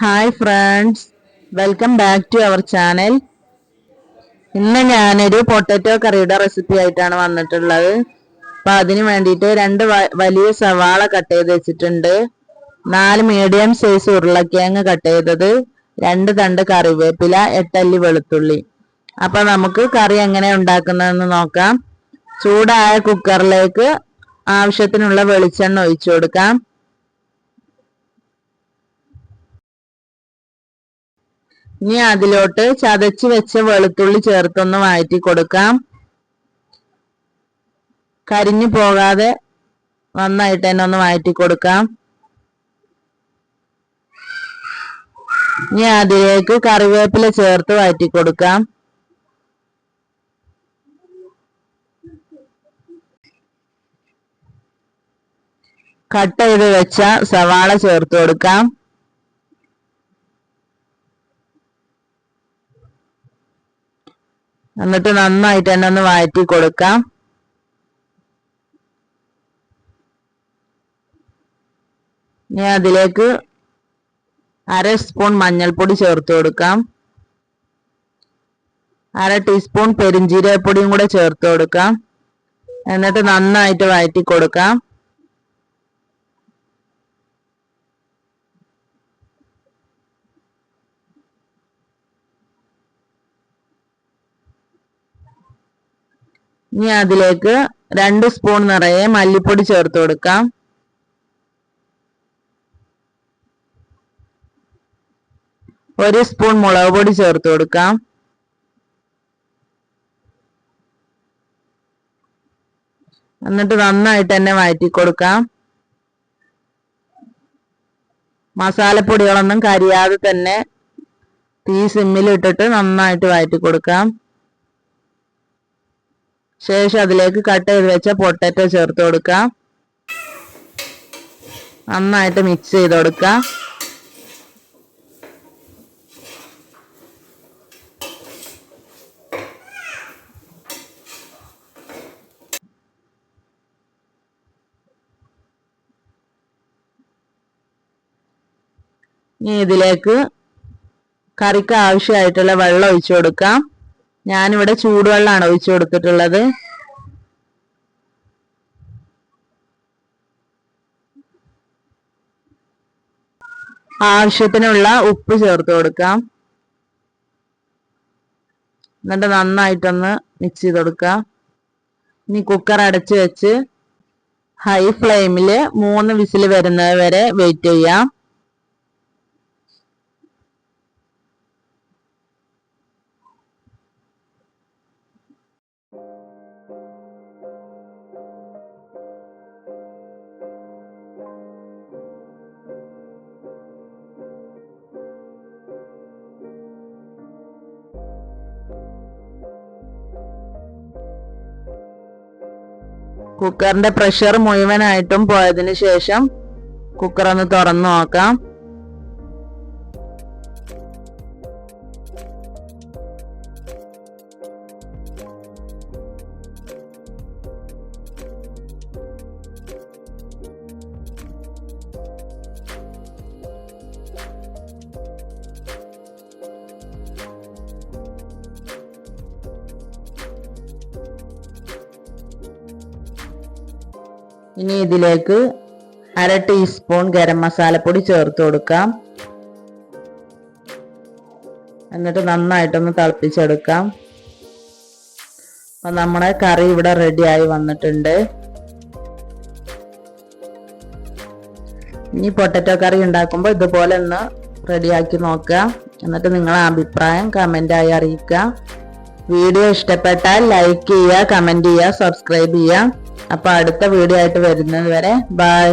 Hi friends welcome back to our channel ഇന്ന് ഞാനൊരു potato കറിയുടെ റെസിപ്പി ആയിട്ടാണ് വന്നിട്ടുള്ളത്. അപ്പൊ അതിന് വേണ്ടിയിട്ട് രണ്ട് വലിയ സവാള കട്ട് ചെയ്ത് വെച്ചിട്ടുണ്ട്. നാല് മീഡിയം സൈസ് ഉരുളക്കിഴങ്ങ് കട്ട് ചെയ്തത്. രണ്ട് തണ്ട് കറിവേപ്പില എട്ടല്ലി വെളുത്തുള്ളി. അപ്പൊ നമുക്ക് കറി എങ്ങനെ ഉണ്ടാക്കുന്നതെന്ന് നോക്കാം. ചൂടായ കുക്കറിലേക്ക് ആവശ്യത്തിനുള്ള വെളിച്ചെണ്ണ ഒഴിച്ചു കൊടുക്കാം. ഇനി അതിലോട്ട് ചതച്ച് വെച്ച വെളുത്തുള്ളി ചേർത്തൊന്ന് വഴറ്റി കൊടുക്കാം കരിഞ്ഞു പോകാതെ നന്നായിട്ട് തന്നെ ഒന്ന് വഴറ്റി കൊടുക്കാം ഇനി അതിലേക്ക് കറിവേപ്പില ചേർത്ത് വഴറ്റി കൊടുക്കാം കട്ട് ചെയ്ത് വെച്ച സവാള ചേർത്ത് കൊടുക്കാം. എന്നിട്ട് നന്നായിട്ട് തന്നെ ഒന്ന് വഴറ്റി കൊടുക്കാം. ഇനി അതിലേക്ക് അര സ്പൂൺ മഞ്ഞൾപ്പൊടി ചേർത്ത് കൊടുക്കാം. അര ടീസ്പൂൺ പെരിഞ്ജീരകപ്പൊടിയും കൂടെ ചേർത്ത് കൊടുക്കാം. എന്നിട്ട് നന്നായിട്ട് വഴറ്റി കൊടുക്കാം. ഇനി അതിലേക്ക് രണ്ട് സ്പൂൺ നിറയെ മല്ലിപ്പൊടി ചേർത്ത് കൊടുക്കാം. ഒരു സ്പൂൺ മുളക് പൊടി ചേർത്ത് കൊടുക്കാം. എന്നിട്ട് നന്നായിട്ട് തന്നെ വഴറ്റി കൊടുക്കാം. മസാലപ്പൊടികളൊന്നും കരിയാതെ തന്നെ തീ സിമ്മിൽ ഇട്ടിട്ട് നന്നായിട്ട് വഴറ്റി കൊടുക്കാം. ശേഷം അതിലേക്ക് കട്ട് ചെയ്ത് വെച്ച പൊട്ടറ്റോ ചേർത്ത് കൊടുക്കാം. നന്നായിട്ട് മിക്സ് ചെയ്ത് കൊടുക്കാം. ഇനി ഇതിലേക്ക് കറിക്ക് ആവശ്യമായിട്ടുള്ള വെള്ളം ഒഴിച്ചു കൊടുക്കാം. ഞാനിവിടെ ചൂടുവെള്ളമാണ് ഒഴിച്ചു കൊടുത്തിട്ടുള്ളത്. ആവശ്യത്തിനുള്ള ഉപ്പ് ചേർത്ത് കൊടുക്കാം. എന്നിട്ട് നന്നായിട്ടൊന്ന് മിക്സ് ചെയ്ത് കൊടുക്കാം. ഇനി കുക്കർ അടച്ചു വെച്ച് ഹൈ ഫ്ലെയിമിൽ മൂന്ന് വിസിൽ വരുന്നത് വരെ വെയിറ്റ് ചെയ്യാം. കുക്കറിന്റെ പ്രഷർ മുഴുവനായിട്ടും പോയതിനു ശേഷം കുക്കർ ഒന്ന് തുറന്നു നോക്കാം. ഇനി ഇതിലേക്ക് അര ടീസ്പൂൺ ഗരം മസാലപ്പൊടി ചേർത്ത് കൊടുക്കാം. എന്നിട്ട് നന്നായിട്ടൊന്ന് തിളപ്പിച്ചെടുക്കാം. അപ്പം നമ്മുടെ കറി ഇവിടെ റെഡിയായി വന്നിട്ടുണ്ട്. ഇനി പൊട്ടറ്റോ കറി ഉണ്ടാക്കുമ്പോൾ ഇതുപോലെ ഒന്ന് റെഡിയാക്കി നോക്കുക. എന്നിട്ട് നിങ്ങളെ അഭിപ്രായം കമന്റ് ആയി അറിയിക്കുക. വീഡിയോ ഇഷ്ടപ്പെട്ടാൽ ലൈക്ക് ചെയ്യുക കമന്റ് ചെയ്യുക സബ്സ്ക്രൈബ് ചെയ്യുക. അപ്പൊ അടുത്ത വീഡിയോ ആയിട്ട് വരുന്നത് വരെ ബൈ